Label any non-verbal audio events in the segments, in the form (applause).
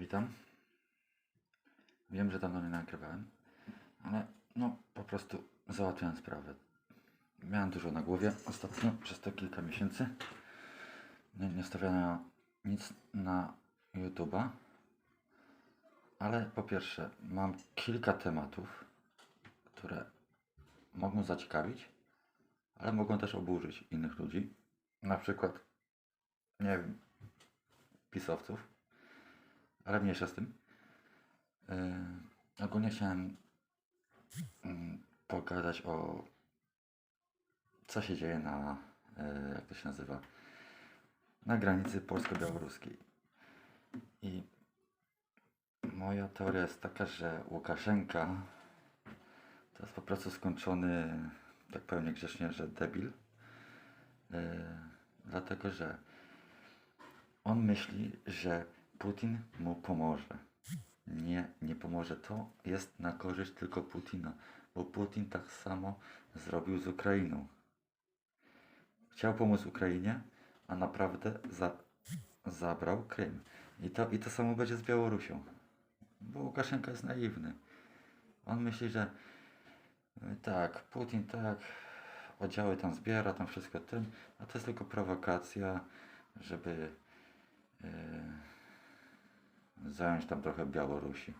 Witam. Wiem, że dawno nie nagrywałem, ale no po prostu załatwiałem sprawę. Miałem dużo na głowie ostatnio, przez te kilka miesięcy. Nie, nie stawiałem nic na YouTube'a. Ale po pierwsze, mam kilka tematów, które mogą zaciekawić, ale mogą też oburzyć innych ludzi. Na przykład, nie wiem, pisowców, ale mniejsza z tym. Yy, ogólnie chciałem mm, pogadać o co się dzieje na, yy, jak to się nazywa, na granicy polsko-białoruskiej. I moja teoria jest taka, że Łukaszenka to jest po prostu skończony, tak powiem niegrzecznie, że debil. Yy, dlatego, że on myśli, że Putin mu pomoże. Nie, nie pomoże. To jest na korzyść tylko Putina, bo Putin tak samo zrobił z Ukrainą. Chciał pomóc Ukrainie, a naprawdę za, zabrał Krym. I to, I to samo będzie z Białorusią. Bo Łukaszenka jest naiwny. On myśli, że y, tak, Putin tak, oddziały tam zbiera, tam wszystko tym, a to jest tylko prowokacja, żeby yy, zająć tam trochę Białorusi.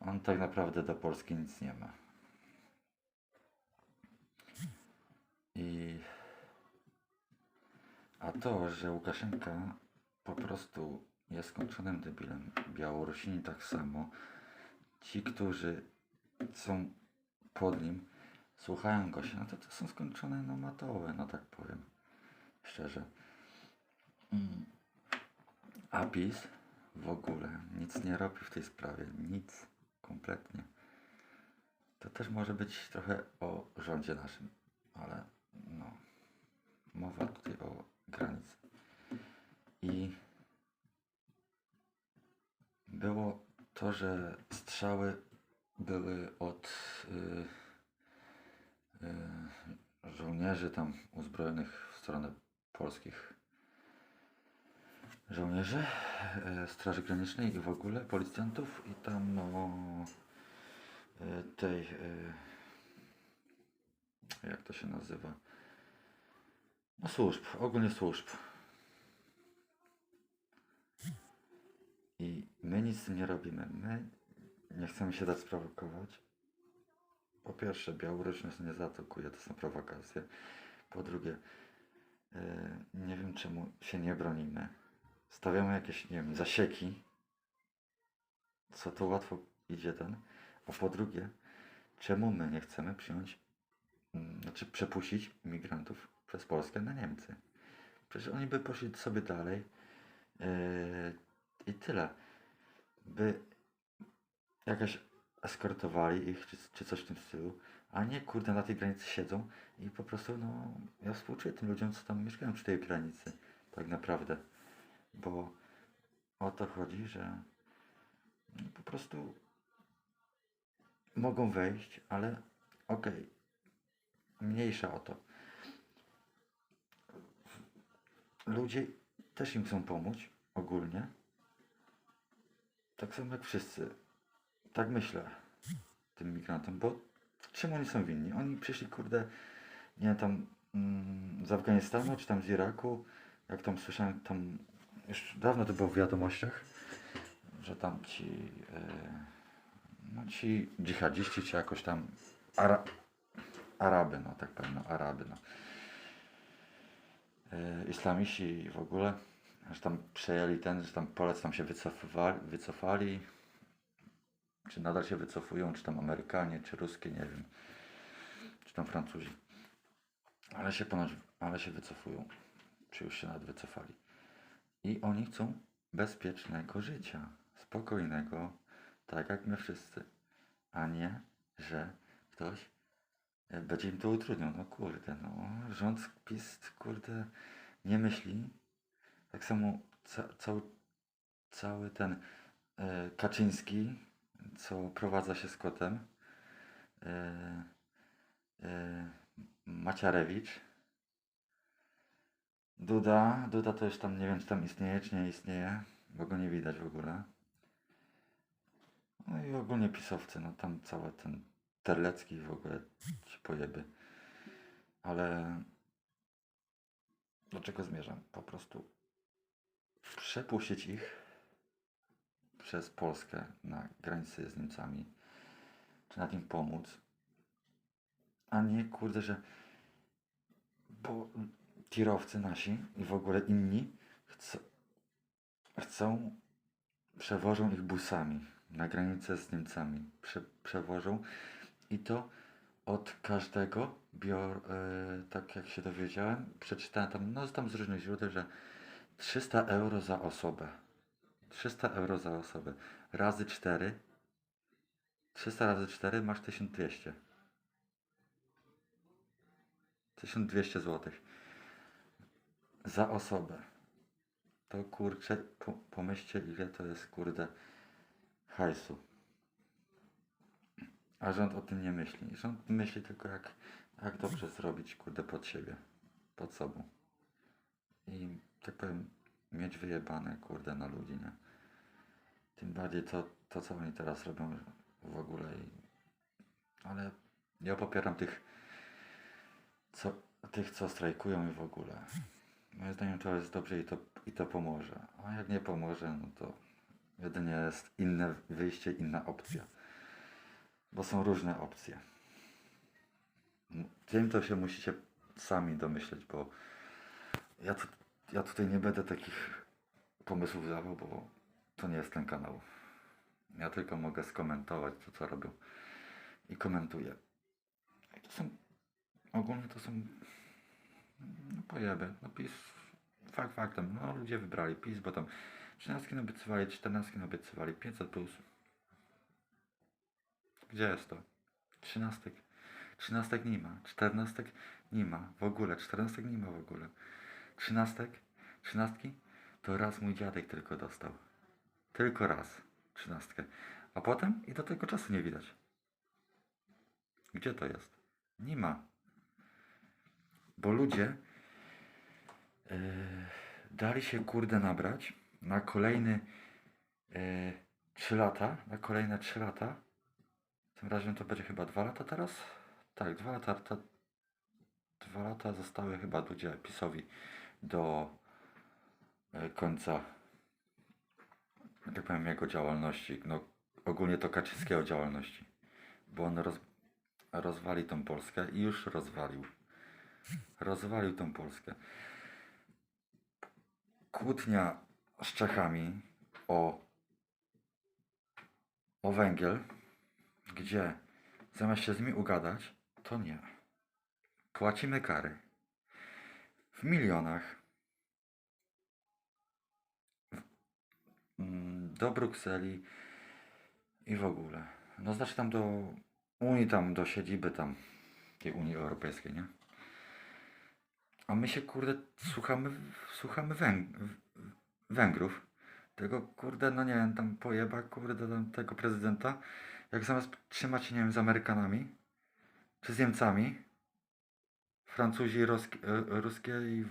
On tak naprawdę do Polski nic nie ma. I a to, że Łukaszenka po prostu jest skończonym debilem, Białorusini tak samo, ci, którzy są pod nim, słuchają go się, no to to są skończone no matowe, no tak powiem, szczerze. Mm. A PiS w ogóle nic nie robi w tej sprawie, nic, kompletnie. To też może być trochę o rządzie naszym, ale no, mowa tutaj o granicy. I było to, że strzały były od y, y, żołnierzy tam uzbrojonych w stronę polskich żołnierzy e, Straży Granicznej i w ogóle policjantów i tam no tej e, jak to się nazywa? No służb, ogólnie służb. I my nic z tym nie robimy. My nie chcemy się dać sprowokować. Po pierwsze Białoruś nas nie zaatakuje, to są prowokacje. Po drugie nie wiem czemu się nie bronimy stawiamy jakieś, nie wiem, zasieki, co to łatwo idzie ten. A po drugie, czemu my nie chcemy przyjąć, mm, znaczy przepuścić imigrantów przez Polskę na Niemcy? Przecież oni by poszli sobie dalej yy, i tyle. By jakaś eskortowali ich, czy, czy coś w tym stylu, a nie kurde na tej granicy siedzą i po prostu, no, ja współczuję tym ludziom, co tam mieszkają przy tej granicy, tak naprawdę bo o to chodzi, że po prostu mogą wejść, ale okej, mniejsza o to. Ludzie też im chcą pomóc, ogólnie. Tak samo jak wszyscy. Tak myślę tym migrantom, bo czym oni są winni? Oni przyszli, kurde, nie tam mm, z Afganistanu, czy tam z Iraku, jak tam słyszałem, tam już dawno to było w wiadomościach, że tam ci, e, no ci dżihadziści, czy jakoś tam Ara, Araby, no tak pewno, Araby, no. E, islamiści w ogóle, że tam przejęli ten, że tam Polacy tam się wycofywali, wycofali, czy nadal się wycofują, czy tam Amerykanie, czy Ruskie, nie wiem, czy tam Francuzi. Ale się ponoć, ale się wycofują, czy już się nawet wycofali. I oni chcą bezpiecznego życia, spokojnego, tak jak my wszyscy, a nie, że ktoś e, będzie im to utrudniał. No kurde, no rząd PiS, kurde, nie myśli. Tak samo ca cały, cały ten e, Kaczyński, co prowadza się z kotem, e, e, Maciarewicz, Duda, Duda to już tam nie wiem, czy tam istnieje, czy nie istnieje, bo go nie widać w ogóle. No i ogólnie pisowcy, no tam cały ten Terlecki w ogóle ci pojeby. Ale do czego zmierzam? Po prostu przepuścić ich przez Polskę na granicy z Niemcami, czy nad im pomóc, a nie kurde, że bo tirowcy nasi i w ogóle inni chcą, chcą przewożą ich busami na granicę z Niemcami. Prze, przewożą i to od każdego bior, e, tak jak się dowiedziałem, przeczytałem tam, no tam z różnych źródeł, że 300 euro za osobę. 300 euro za osobę. Razy 4. 300 razy 4 masz 1200. 1200 zł. Za osobę. To kurczę, po, pomyślcie ile to jest kurde hajsu. A rząd o tym nie myśli. Rząd myśli tylko jak, jak dobrze zrobić kurde pod siebie. Pod sobą. I tak powiem, mieć wyjebane kurde na ludzi, nie? Tym bardziej to, to co oni teraz robią w ogóle. I... Ale ja popieram tych co, tych, co strajkują i w ogóle. Moim zdaniem to jest dobrze i to, i to pomoże. A jak nie pomoże, no to jedynie jest inne wyjście, inna opcja. Bo są różne opcje. Tym to się musicie sami domyśleć, bo ja, tu, ja tutaj nie będę takich pomysłów dawał, bo to nie jest ten kanał. Ja tylko mogę skomentować to, co robią. I komentuję. I to są ogólnie to są pojeby. No PiS, fakt faktem, no ludzie wybrali PiS, bo tam 13 naobiecywali, 14 naobiecywali, 500 plus. Gdzie jest to? 13. 13 nie ma, 14 nie ma, w ogóle, 14 nie ma w ogóle. 13, 13 to raz mój dziadek tylko dostał. Tylko raz, 13. A potem i do tego czasu nie widać. Gdzie to jest? Nie ma bo ludzie e, dali się kurde nabrać na kolejny e, 3 lata, na kolejne 3 lata. Tym razem to będzie chyba 2 lata teraz? Tak, 2 lata. To, 2 lata zostały chyba ludzie PiSowi do e, końca, tak powiem, jego działalności. No, ogólnie to Kaczyńskiego działalności. Bo on roz, rozwali tą Polskę i już rozwalił rozwalił tą Polskę. Kłótnia z Czechami o, o węgiel, gdzie zamiast się z nimi ugadać, to nie. Płacimy kary. W milionach. Mm, Do Brukseli i w ogóle. No znaczy tam do Unii, tam do siedziby tam tej Unii Europejskiej, nie? A my się kurde słuchamy, słuchamy Węg Węgrów. Tego kurde, no nie wiem, tam pojeba kurde tam tego prezydenta. Jak zamiast trzymać się, nie wiem, z Amerykanami czy z Niemcami, Francuzi, Roski, e, Ruskie i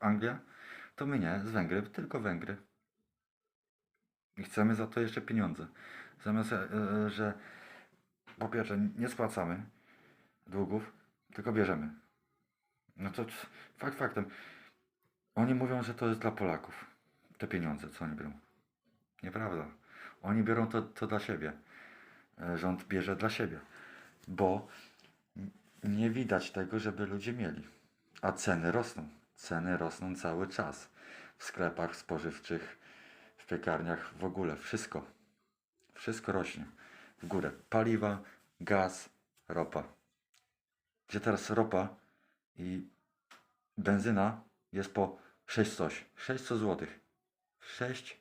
Anglia, to my nie, z Węgry, tylko Węgry. I chcemy za to jeszcze pieniądze. Zamiast, e, e, że po pierwsze nie spłacamy długów, tylko bierzemy. No to fakt faktem. Oni mówią, że to jest dla Polaków. Te pieniądze, co oni biorą. Nieprawda. Oni biorą to, to dla siebie. E, Rząd bierze dla siebie. Bo nie widać tego, żeby ludzie mieli. A ceny rosną. Ceny rosną cały czas. W sklepach spożywczych, w piekarniach, w ogóle. Wszystko. Wszystko rośnie. W górę. Paliwa, gaz, ropa. Gdzie teraz ropa i benzyna jest po 6 coś, 600 zł. 6,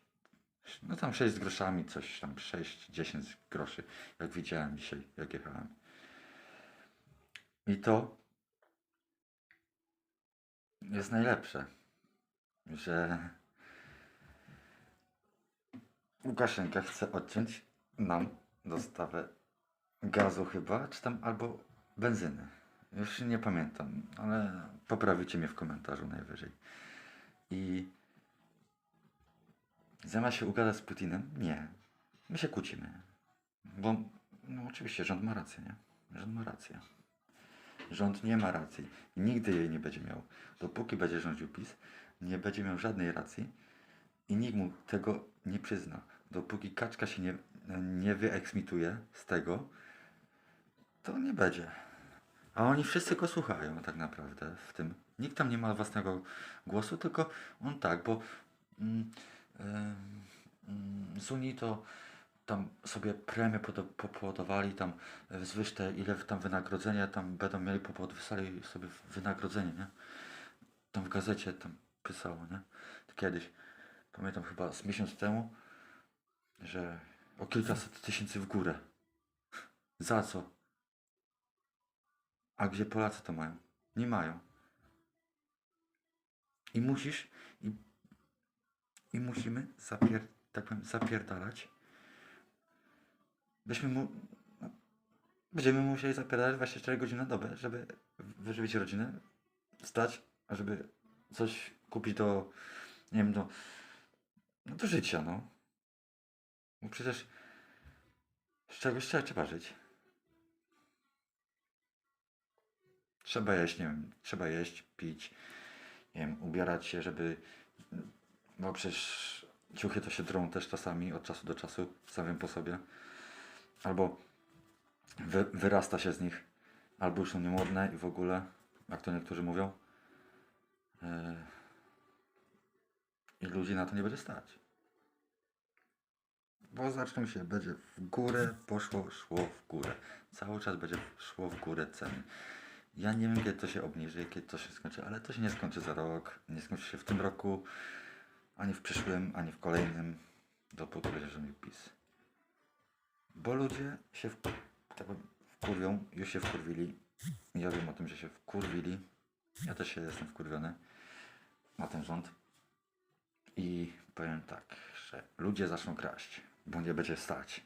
no tam 6 z groszami, coś tam 6, 10 groszy, jak widziałem dzisiaj, jak jechałem. I to jest najlepsze, że Łukaszenka chce odciąć nam dostawę gazu chyba, czy tam albo benzyny. Już nie pamiętam, ale poprawicie mnie w komentarzu najwyżej. I zamiast się ugadać z Putinem, nie. My się kłócimy. Bo, no oczywiście, rząd ma rację, nie? Rząd ma rację. Rząd nie ma racji. Nigdy jej nie będzie miał. Dopóki będzie rządził PiS, nie będzie miał żadnej racji i nikt mu tego nie przyzna. Dopóki kaczka się nie, nie wyeksmituje z tego, to nie będzie. A oni wszyscy go słuchają tak naprawdę w tym. Nikt tam nie ma własnego głosu, tylko on tak, bo mm, em, mm, z Unii to tam sobie premię popodawali, tam e, zwyż te ile tam wynagrodzenia tam będą mieli, popodpisali sobie wynagrodzenie, nie? Tam w gazecie tam pisało, nie? Kiedyś, pamiętam chyba z miesiąc temu, że o kilkaset tysięcy w górę. Za co? A gdzie Polacy to mają? Nie mają. I musisz, i, i musimy zapier, tak powiem, zapierdalać. Byśmy mu, będziemy musieli zapierdalać 24 godziny na dobę, żeby wyżywić rodzinę, stać, a żeby coś kupić do, nie wiem, do, no do życia, no. Bo przecież z czegoś trzeba, trzeba żyć. Trzeba jeść, nie wiem, trzeba jeść, pić, nie wiem, ubierać się, żeby, bo przecież ciuchy to się drą też czasami, od czasu do czasu, sam wiem po sobie. Albo wy, wyrasta się z nich, albo już są niemodne i w ogóle, jak to niektórzy mówią. Yy, I ludzi na to nie będzie stać. Bo zaczną się, będzie w górę, poszło, szło w górę. Cały czas będzie szło w górę ceny. Ja nie wiem, kiedy to się obniży, kiedy to się skończy, ale to się nie skończy za rok, nie skończy się w tym roku, ani w przyszłym, ani w kolejnym, dopóki będzie rządził PiS. Bo ludzie się w, tak powiem, wkurwią, już się wkurwili. Ja wiem o tym, że się wkurwili. Ja też się jestem wkurwiony na ten rząd. I powiem tak, że ludzie zaczną kraść, bo nie będzie stać.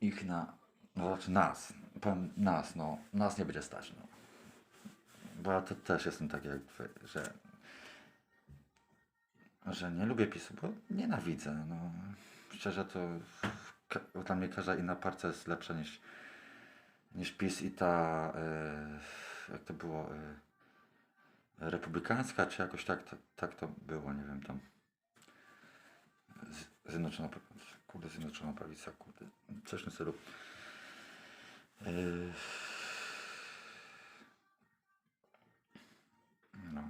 Ich na, no znaczy nas, powiem nas, no, nas nie będzie stać, no. Bo ja to też jestem tak jak wy, że, że nie lubię PiSu, bo nienawidzę, no. Szczerze to dla mnie każda inna partia jest lepsza niż, niż PiS i ta, e, jak to było, e, republikańska, czy jakoś tak, tak, tak to było, nie wiem, tam Z- Zjednoczona, kurde, Zjednoczona Prawica, kurde, coś tym stylu. Yy, No.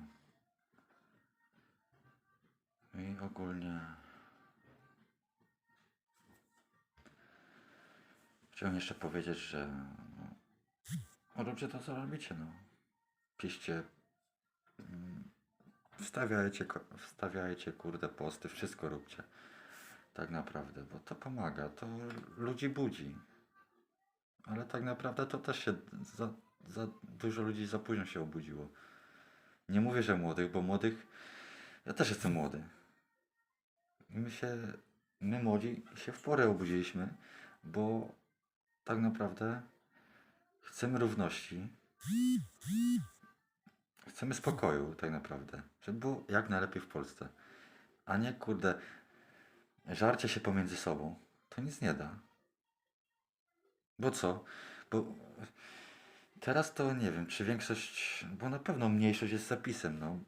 I ogólnie chciałem jeszcze powiedzieć, że no, róbcie to, co robicie, no. Piszcie mm, Wstawiajcie, wstawiajcie kurde posty, wszystko róbcie. Tak naprawdę, bo to pomaga, to ludzi budzi. Ale tak naprawdę to też się za, za dużo ludzi za późno się obudziło. Nie mówię, że młodych, bo młodych. Ja też jestem młody. My się, my młodzi się w porę obudziliśmy, bo tak naprawdę chcemy równości. Chcemy spokoju, tak naprawdę. Żeby było jak najlepiej w Polsce. A nie, kurde, żarcie się pomiędzy sobą. To nic nie da. Bo co? Bo teraz to nie wiem, czy większość, bo na pewno mniejszość jest zapisem, no.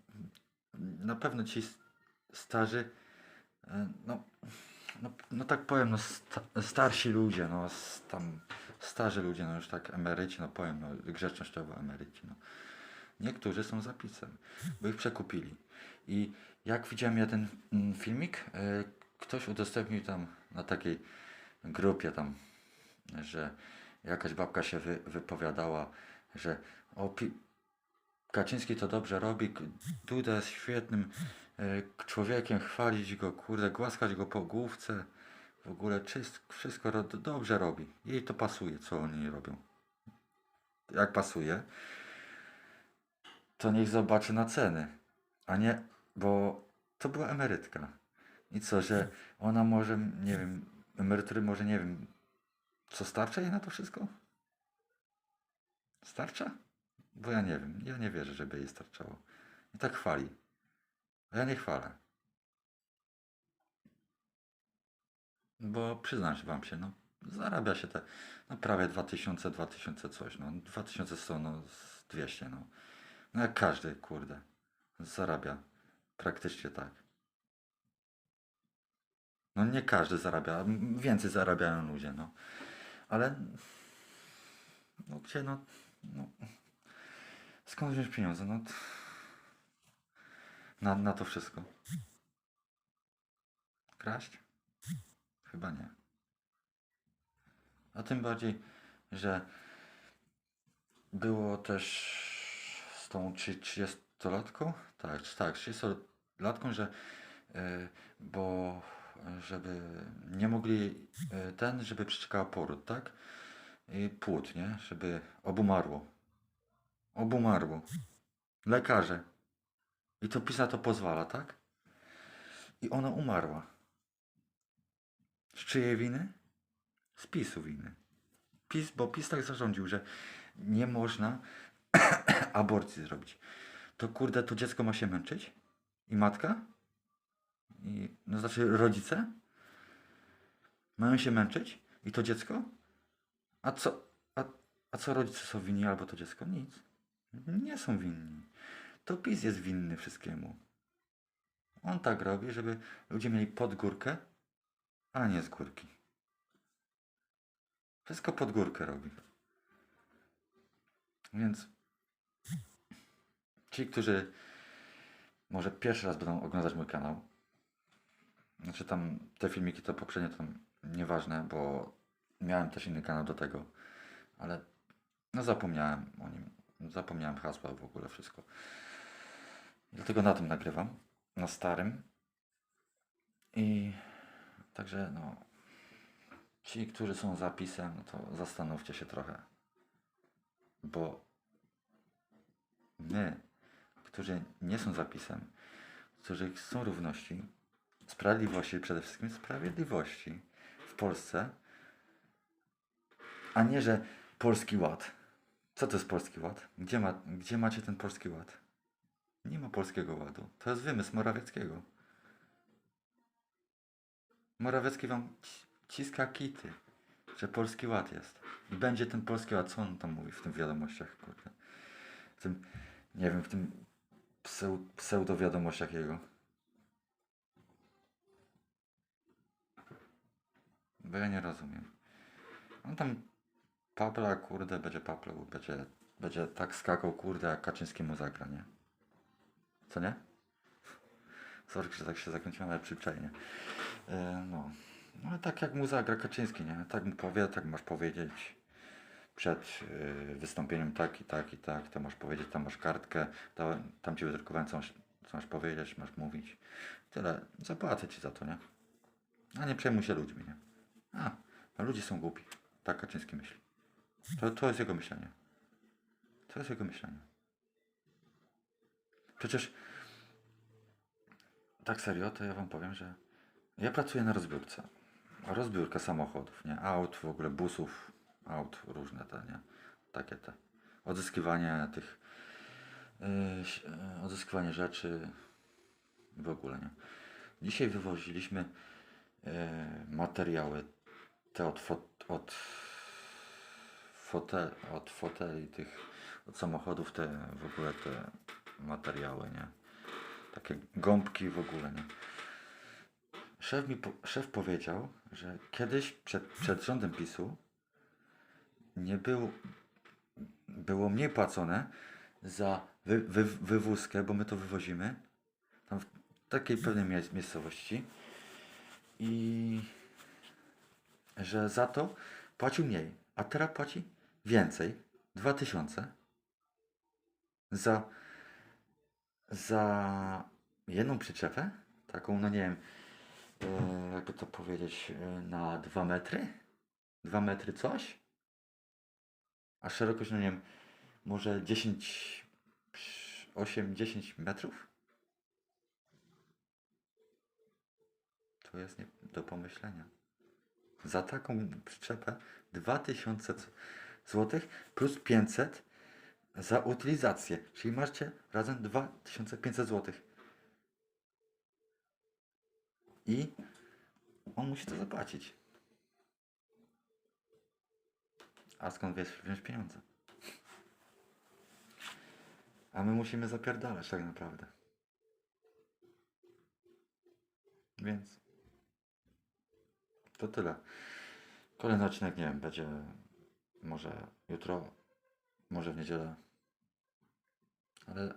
Na pewno ci starzy, e, no, no, no tak powiem, no sta, starsi ludzie, no tam starzy ludzie, no już tak emeryci, no powiem, no grzecznościowo emeryci, no. Niektórzy są zapisem, bo ich przekupili. I jak widziałem ja ten mm, filmik, e, ktoś udostępnił tam na takiej grupie tam, że jakaś babka się wy, wypowiadała, że o, Kaczyński to dobrze robi, Duda jest świetnym e, człowiekiem, chwalić go, kurde, głaskać go po główce, w ogóle wszystko ro, dobrze robi. Jej to pasuje, co oni robią. Jak pasuje, to niech zobaczy na ceny, a nie, bo to była emerytka. I co, że ona może, nie wiem, emerytury może, nie wiem, co starcza jej na to wszystko? Starcza? Bo ja nie wiem, ja nie wierzę, żeby jej starczało. I tak chwali. A ja nie chwalę. bo przyznam się wam się, no zarabia się te no prawie 2000, 2000 coś, no 2100, no z 200, no. No jak każdy, kurde, zarabia praktycznie tak. No nie każdy zarabia, więcej zarabiają ludzie, no. Ale no gdzie, no, no skąd wziąć pieniądze, no na, na to wszystko? Kraść? Chyba nie. A tym bardziej, że było też z tą trzy- 30-latką, tak, tak, 30-latką, że e, bo żeby nie mogli e, ten, żeby przeczekała poród, tak? I płód, nie? Żeby obumarło. Obumarło. Lekarze. I to PiS na to pozwala, tak? I ona umarła. Z czyjej winy? Z PiSu winy. PiS, bo PiS tak zarządził, że nie można (coughs) aborcji zrobić. To kurde, to dziecko ma się męczyć? I matka? I, no znaczy rodzice? Mają się męczyć? I to dziecko? A co, a, a co rodzice są winni albo to dziecko? Nic. Nie są winni. To PiS jest winny wszystkiemu. On tak robi, żeby ludzie mieli pod górkę, a nie z górki. Wszystko pod górkę robi. Więc ci, którzy może pierwszy raz będą oglądać mój kanał, znaczy tam te filmiki to poprzednie to nieważne, bo miałem też inny kanał do tego, ale no zapomniałem o nim. Zapomniałem hasła w ogóle wszystko. Dlatego na tym nagrywam, na starym. I także no ci, którzy są zapisem, no to zastanówcie się trochę. Bo my, którzy nie są zapisem, którzy chcą równości, sprawiedliwości, przede wszystkim sprawiedliwości w Polsce, a nie, że polski ład. Co to jest polski ład? Gdzie, ma, gdzie macie ten polski ład? Nie ma polskiego ładu. To jest wymysł Morawieckiego. Morawiecki wam ci- ciska kity, że polski ład jest. I będzie ten polski ład. Co on tam mówi w tym wiadomościach, kurde? W tym, nie wiem, w tym pseu, pseudo wiadomościach jego. Bo ja nie rozumiem. On tam papla, kurde, będzie paplał, będzie, będzie tak skakał, kurde, jak Kaczyński mu zagra, nie? Co nie? (laughs) Sorry, że tak się zakręciłem, ale przyczajnie. E, no. no, ale tak jak mu zagra Kaczyński, nie? Tak mu powie, tak masz powiedzieć przed y, wystąpieniem tak i tak i tak, to masz powiedzieć, tam masz kartkę, to, tam ci wydrukowałem, co co masz powiedzieć, masz mówić. Tyle, zapłacę ci za to, nie? A nie przejmuj się ludźmi, nie? A, a ludzie są głupi. Tak Kaczyński myśli. To, to jest jego myślenie. To jest jego myślenie. Przecież tak serio, to ja wam powiem, że ja pracuję na rozbiórce. Rozbiórka samochodów, nie? Aut, w ogóle busów, aut różne te, nie? Takie te. Odzyskiwanie tych, yy, yy, odzyskiwanie rzeczy w ogóle, nie? Dzisiaj wywoziliśmy yy, materiały te od, fot, od, fotel, od foteli tych, od samochodów, te w ogóle te materiały, nie? Takie gąbki w ogóle, nie? Szef mi szef powiedział, że kiedyś przed, przed rządem PiSu nie był, było mniej płacone za wy, wy, wywózkę, bo my to wywozimy tam w takiej pewnej mie- miejscowości i że za to płacił mniej, a teraz płaci więcej, 2000 za za jedną przyczepę, taką, no nie wiem, e, jakby to powiedzieć, e, na 2 metry, 2 metry coś, a szerokość, no nie wiem, może 10, 8-10 metrów. To jest nie do pomyślenia. Za taką przyczepę 2000 zł plus 500 za utylizację. Czyli macie razem 2500 zł. I on musi to zapłacić. A skąd wiesz, wziąć pieniądze? A my musimy zapierdalać tak naprawdę. Więc to tyle. Kolejny odcinek, nie wiem, będzie może jutro, może w niedzielę. Ale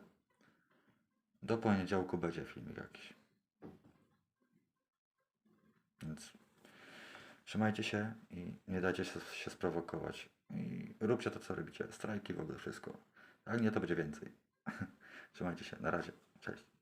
do poniedziałku będzie filmik jakiś. Więc trzymajcie się i nie dajcie się, się sprowokować. I róbcie to, co robicie. Strajki, w ogóle wszystko. Jak nie, to będzie więcej. (laughs) trzymajcie się. Na razie. Cześć.